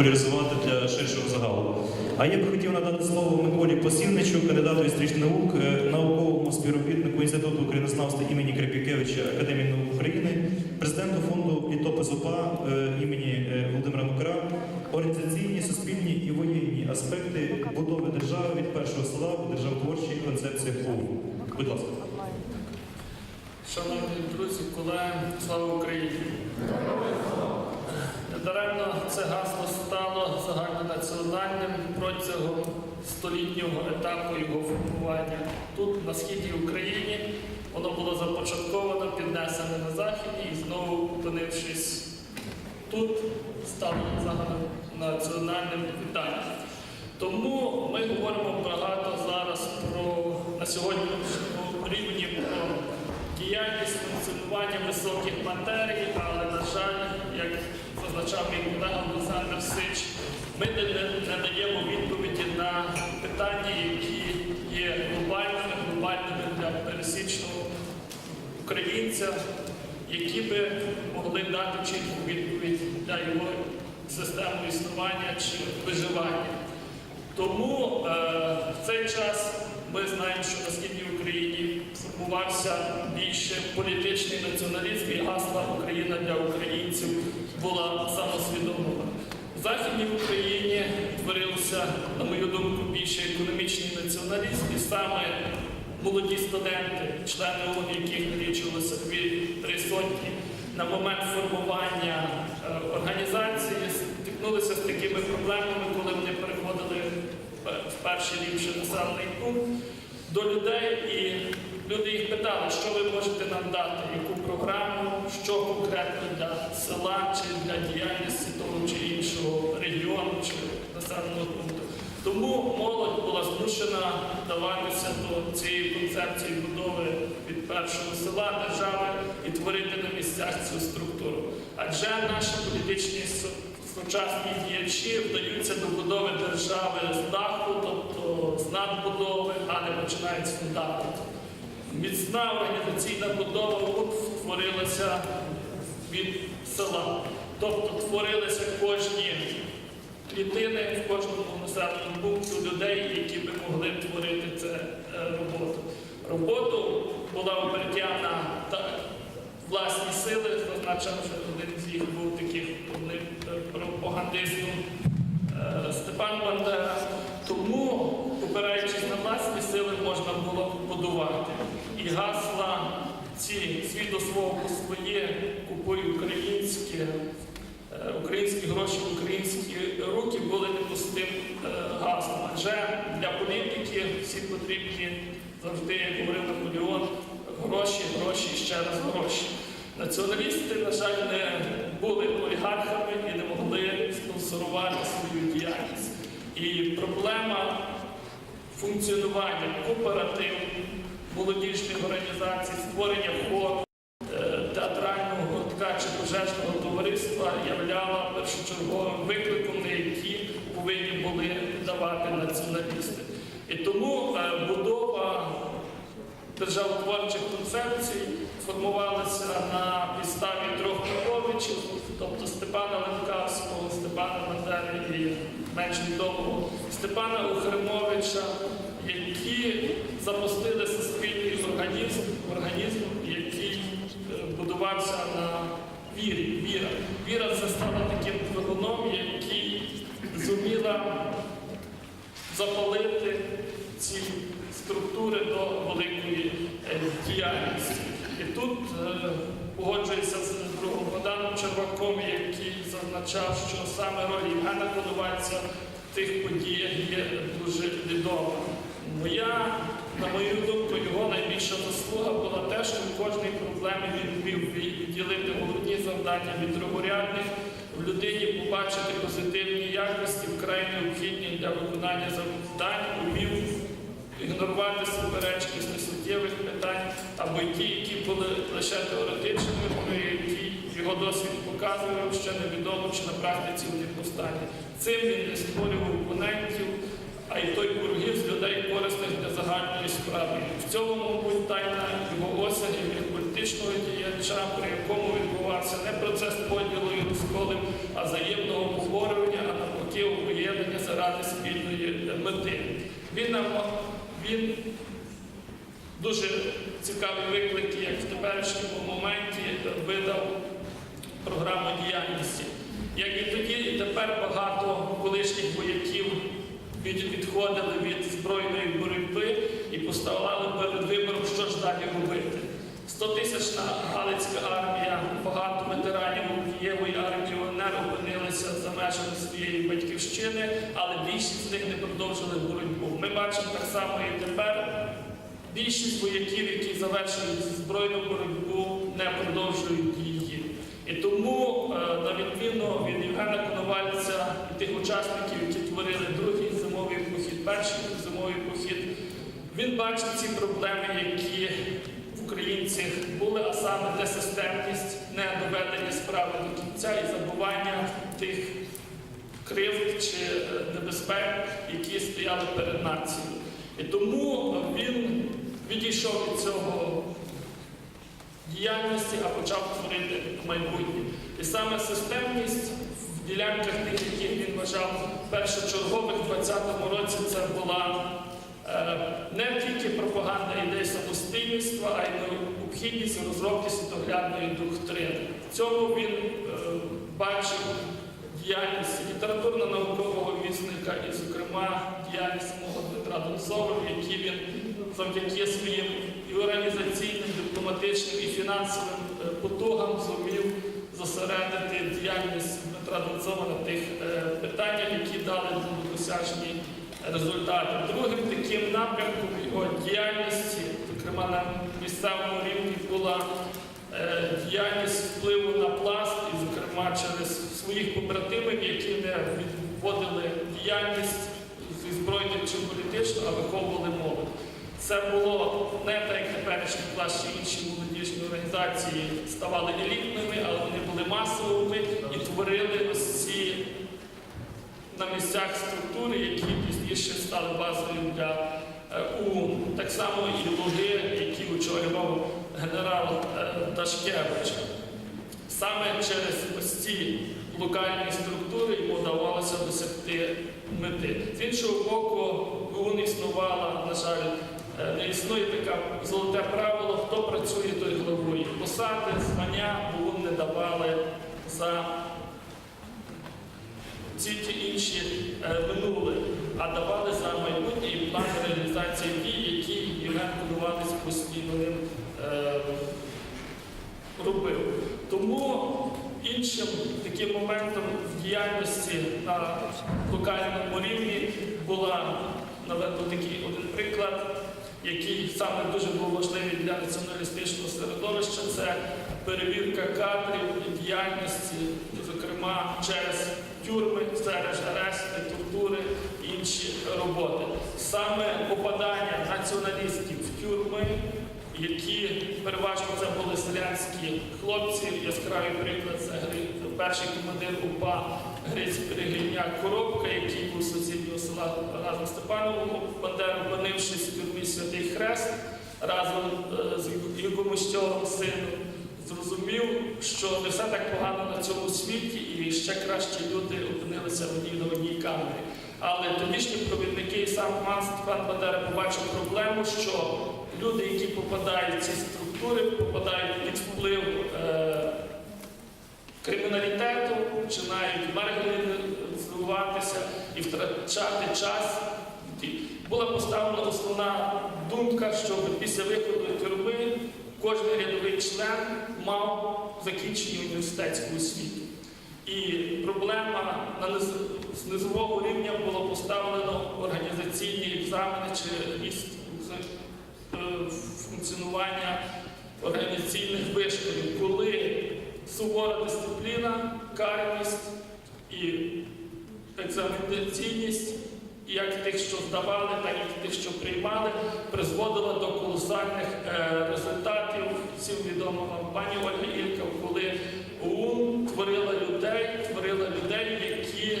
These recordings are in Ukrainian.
популяризувати для ширшого загалу. А я б хотів надати слово Миколі Посівничу, кандидату історичних наук, е, науковому співробітнику Інституту українознавства імені Крепікевича Академії наук України, президенту фонду літопис ОПА е, імені е, Володимира Макара, організаційні, суспільні і воєнні аспекти будови держави від першого села в державотворчій концепції ОУН. Будь ласка. Шановні друзі, колеги, слава Україні! Недаремно це гасло стало загальнонаціональним протягом столітнього етапу його формування. Тут, на східній Україні, воно було започатковано, піднесене на західі і знову опинившись тут, стало загальнонаціональним питанням. Тому ми говоримо багато зараз про на сьогоднішньому рівні про діяльність функціонування високих матерій, але, на жаль, як зазначав мій колега Олександр Сич, ми не, даємо відповіді на питання, які є глобальними, глобальними для пересічного українця, які би могли дати чітку відповідь для його системи існування чи виживання. Тому е, в цей час ми знаємо, що на східній Україні формувався більше політичний націоналізм і гасла Україна для українців була самосвідомлена. В Західній Україні творився, на мою думку, більше економічний націоналізм, і саме молоді студенти, члени ООН, яких налічувалося дві три сотні, на момент формування е, організації стикнулися з такими проблемами, коли вони переходили в перший ліпший населений пункт до людей, і люди їх питали, що ви можете нам дати, яку програму, що конкретно для села чи для діяльності того чи іншого регіону чи населеного пункту. Тому молодь була змушена вдаватися до цієї концепції будови від першого села держави і творити на місцях цю структуру. Адже наші політичні сучасні діячі вдаються до будови держави з даху, тобто з надбудови, а не починають з фундаменту. Міцна організаційна будова от створилася від села. Тобто творилися кожні клітини в кожному населеному пункту людей, які би могли творити це е, роботу. Роботу була обертяна та власні сили, зазначав, що один з їх був таких пропагандистом е, Степан Бандера. Тому, опираючись на власні сили, можна було будувати. І гасла ці по своє, купуй українське, е, українські гроші українські руки були непустим е, гаслом. Адже для політики всі потрібні завжди, як говорив Наполеон, гроші, гроші і ще раз гроші. Націоналісти, на жаль, не були олігархами і не могли спонсорувати свою діяльність. І проблема функціонування кооперативів, молодіжних організацій, створення хору, е, театрального гуртка чи пожежного товариства являла першочерговим викликом, на який повинні були давати націоналісти. І тому е, будова державотворчих концепцій формувалася на підставі трьох Поповичів, тобто Степана Ленкавського, Степана Бандери і менш відомого Степана Охримовича, які запустили суспільний організм, організм, який е, будувався на вірі. Віра. Віра це стала таким двигуном, який зуміла запалити ці структури до великої е, діяльності. І тут е, погоджується з другом Богданом Черваком, який зазначав, що саме роль Євгена Коновальця в тих подіях є дуже відома. Моя, на мою думку, його найбільша заслуга була те, що в кожній проблемі він вмів відділити головні завдання від другорядних, в людині побачити позитивні якості, вкрай необхідні для виконання завдань, умів ігнорувати суперечки з несуттєвих питань, або ті, які були лише теоретичними, які його досвід показував, що невідомо, чи на практиці вони повстані. Цим він не створював опонентів, а й той ворогів з людей корисних для загальної справи. В цьому, мабуть, тайна його осягів як політичного діяча, при якому відбувався не процес поділу і розколів, а взаємного поборювання, а заради спільної мети. Він нам він дуже цікаві виклики, як в теперішньому моменті видав програму діяльності. Як і тоді, і тепер багато колишніх вояків від- відходили від збройної боротьби і поставали перед вибором, що ж далі робити. 100-тисячна Галицька армія, багато ветеранів Києвої армії не опинилися за межами своєї батьківщини, але більшість з них не продовжили боротьбу. Ми бачимо так само і тепер. Більшість вояків, які завершують збройну боротьбу, не продовжують її. І тому, е, на відміну від Євгена Коновальця і тих учасників, які творили похід, перший зимовий похід, він бачить ці проблеми, які в українцях були, а саме несистемність, недоведення справи до кінця і забування тих кривд чи е, небезпек, які стояли перед нацією. І тому він відійшов від цього діяльності, а почав творити майбутнє. І саме системність ділянках тих, які він вважав першочергових в 20-му році, це була е, не тільки пропаганда ідей самостійництва, а й необхідність розробки світоглядної доктрини. В цьому він е, бачив діяльність літературно-наукового вісника і, зокрема, діяльність самого Дмитра Донцова, в якій він завдяки своїм і організаційним, дипломатичним і фінансовим е, потугам зумів зосередити діяльність Дмитра тих е, питаннях, які дали досяжні результати. Другим таким напрямком його діяльності, зокрема на місцевому рівні, була е, діяльність впливу на пласт, і, зокрема, через своїх побратимів, які не відводили діяльність зі збройної чи політичної, а виховували молодь. Це було не так, як теперішні плащі інші молодіжні організації ставали елітними, але вони були масовими і творили ось ці на місцях структури, які пізніше стали базою для е, ОУН. Так само і луги, які очолював генерал е, Дашкевич. Саме через ось ці локальні структури йому вдавалося досягти мети. З іншого боку, в ОУН існувала, на жаль, не існує таке золоте правило, хто працює, той головує. Посади, звання в ОУН не давали за ці ті інші е, минули, а давали за майбутнє і план реалізації дій, які Євген Конувалець постійно ним е, робив. Тому іншим таким моментом в діяльності на локальному рівні була наведу такий один приклад, який саме дуже був важливий для націоналістичного середовища, це перевірка кадрів і діяльності, зокрема через тюрми, через арешти, тортури і інші роботи. Саме попадання націоналістів в тюрми, які переважно це були селянські хлопці, яскравий приклад це перший командир УПА Гриць Перегрівняк Коробка, який був сусіднього села разом з Степановим Бандером, опинившись Святий Хрест разом е, з його мощовим сином зрозумів, що не все так погано на цьому світі, і ще кращі люди опинилися в одній на одній камері. Але тодішні провідники і сам пан Степан Бандера побачив проблему, що люди, які попадають в ці структури, попадають під вплив е, криміналітету, починають маргіналізуватися і втрачати час. Була поставлена основна думка, щоб після виходу тюрми кожен рядовий член мав закінчення університетську освіту. І проблема на низового рівня було поставлено організаційні екзамени чи ріст е, функціонування організаційних вишколів, коли сувора дисципліна, карність і екзаменаційність, як тих, що здавали, так і тих, що приймали, призводила до колосальних е, результатів. Всім відомо вам пані Ольга Ільков, коли ОУН творила людей, творила людей, які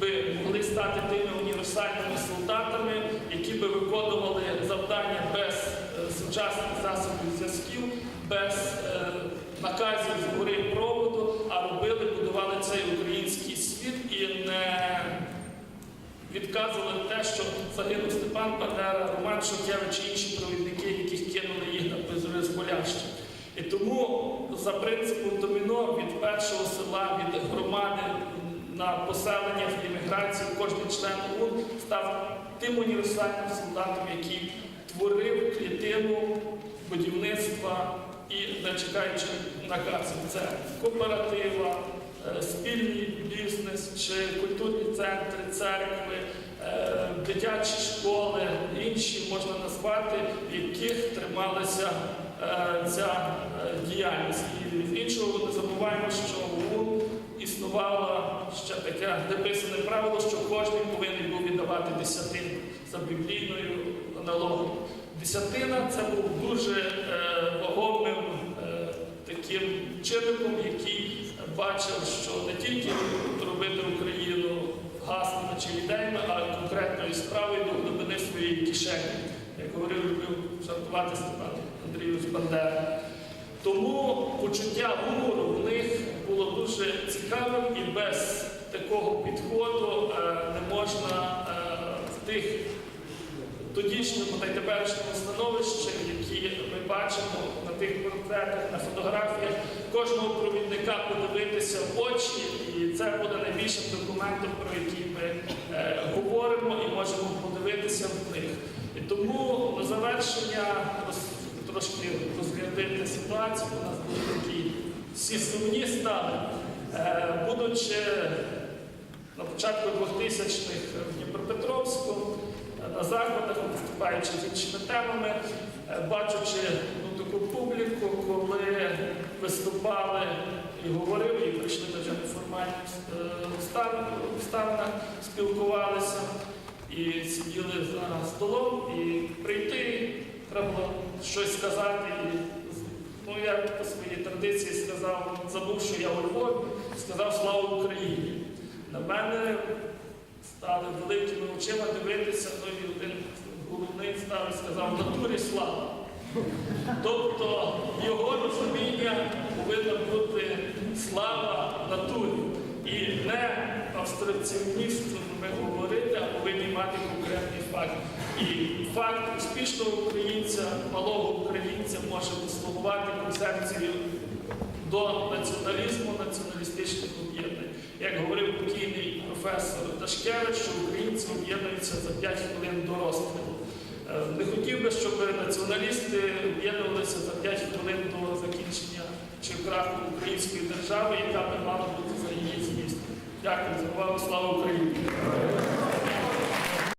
би могли стати тими універсальними солдатами, які би виконували завдання без е, сучасних засобів зв'язків, без е, наказів з гори проводу, а робили, будували цей український світ і не відказували те, що загинув Степан Бандера, Роман Шухевич і інші провідники, яких кинули їх на призволяще. І тому за принципом доміно від першого села, від громади на поселення в імміграції, кожен член ОУН став тим універсальним солдатом, який творив клітину будівництва і не чекаючи наказів. Це кооператива, спільний бізнес чи культурні центри, церкви, е, дитячі школи, інші можна назвати, в яких трималася е, ця е, діяльність. І з іншого не забуваємо, що в ОУН існувало ще таке неписане правило, що кожен повинен був віддавати десятину за біблійною аналогією. Десятина це був дуже е, вагомим е, таким чинником, який бачив, що не тільки робити Україну гаслами чи ідеями, а конкретною справою до глибини своєї кишені. Як говорив, любив жартувати Степан Андрійович Бандера. Тому почуття гумору в них було дуже цікавим і без такого підходу е, не можна е, в тих тодішньому та й теперішньому становищі, які ми бачимо на тих портретах, на фотографіях, кожного провідника подивитися в очі, і це буде найбільшим документом, про який ми е, говоримо і можемо подивитися в них. І тому на завершення роз- трошки розглядати ситуацію. У нас були такі всі сумні стали. Е, будучи на початку 2000-х в Дніпропетровську, е, на заходах, виступаючи з іншими темами, е, бачучи таку публіку, коли виступали і говорили, і прийшли на вже неформальних е, обставинах, спілкувалися і сиділи за столом, і прийти, треба було щось сказати. І, ну, я по своїй традиції сказав, забув, що я у Львові, сказав слава Україні. На мене стали великими очима дивитися, ну і один головний став і сказав натурі слава. Тобто його розуміння повинна бути слава натурі. І не абстракціоністом ми говорити, а повинні мати конкретний факт. І факт успішного українця, малого українця може послугувати концепцією до націоналізму, націоналістичних об'єднань. Як говорив покійний професор Дашкевич, що українці об'єднуються за 5 хвилин до розстрілу. Е, Не хотів би, щоб націоналісти об'єднувалися за 5 хвилин до закінчення чи краху української держави, яка би мала бути за її зміст. Дякую за увагу. Слава Україні!